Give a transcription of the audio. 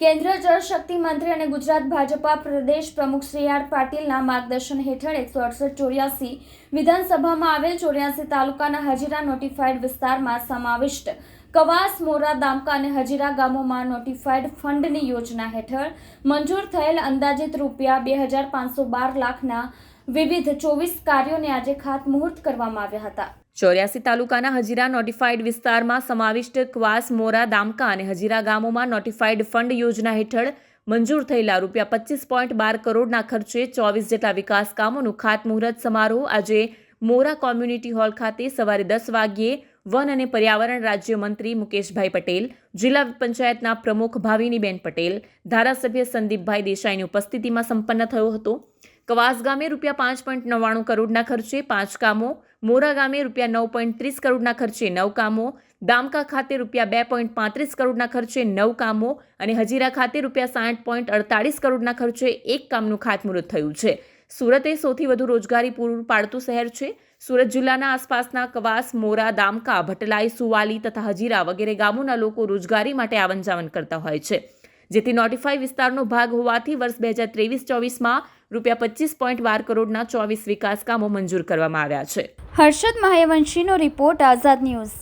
કેન્દ્રીય જળશક્તિ મંત્રી અને ગુજરાત ભાજપા પ્રદેશ પ્રમુખ શ્રી આર પાટીલના માર્ગદર્શન હેઠળ એકસો અડસઠ ચોર્યાસી વિધાનસભામાં આવેલ ચોર્યાસી તાલુકાના હજીરા નોટિફાઈડ વિસ્તારમાં સમાવિષ્ટ કવાસ, મોરા, દામકા અને હજીરા ગામોમાં નોટિફાઈડ ફંડની યોજના હેઠળ મંજૂર થયેલ અંદાજિત રૂપિયા બે હજાર પાંચસો બાર લાખના વિવિધ ચોવીસ કાર્યોને આજે ખાતમુહૂર્ત કરવામાં આવ્યા હતા. ચોર્યાસી તાલુકાના હજીરા નોટિફાઈડ વિસ્તારમાં સમાવિષ્ટ ક્વાસ, મોરા, દામકા અને હજીરા ગામોમાં નોટિફાઈડ ફંડ યોજના હેઠળ મંજૂર થયેલા રૂપિયા પચીસ પોઈન્ટ બાર કરોડના ખર્ચે ચોવીસ જેટલા વિકાસ કામોનું ખાતમુહૂર્ત સમારોહ આજે મોરા કોમ્યુનિટી હોલ ખાતે સવારે દસ વાગ્યે વન અને પર્યાવરણ રાજ્યમંત્રી મુકેશભાઈ પટેલ, જિલ્લા પંચાયતના પ્રમુખ ભાવિનીબેન પટેલ, ધારાસભ્ય સંદીપભાઈ દેસાઈની ઉપસ્થિતિમાં સંપન્ન થયો હતો. કવાસ ગામે રૂપિયા પાંચ પોઈન્ટ નવ્વાણું કરોડના ખર્ચે પાંચ કામો, મોરા ગામે રૂપિયા નવ પોઈન્ટ ત્રીસ કરોડના ખર્ચે નવ કામો દામકા ખાતે રૂપિયા બે પોઈન્ટ પાંત્રીસ કરોડના ખર્ચે નવ કામો અને હજીરા ખાતે રૂપિયા સાઠ પોઈન્ટ અડતાળીસ કરોડના ખર્ચે એક કામનું ખાતમુહૂર્ત થયું છે. સુરત એ સૌથી વધુ રોજગારી પૂરું પાડતું શહેર છે. સુરત જિલ્લાના આસપાસના કવાસ, મોરા, દામકા, ભટલાઈ, સુવાલી તથા હજીરા વગેરે ગામોના લોકો રોજગારી માટે આવન જાવન કરતા હોય છે. જેથી નોટિફાઈ વિસ્તારનો ભાગ હોવાથી વર્ષ બે હજાર ત્રેવીસ ચોવીસમાં રૂપિયા પચીસ પોઈન્ટ બાર કરોડના ચોવીસ વિકાસ કામો મંજૂર કરવામાં આવ્યા છે. હર્ષદ મહાયવંશીનો રિપોર્ટ આઝાદ ન્યૂઝ.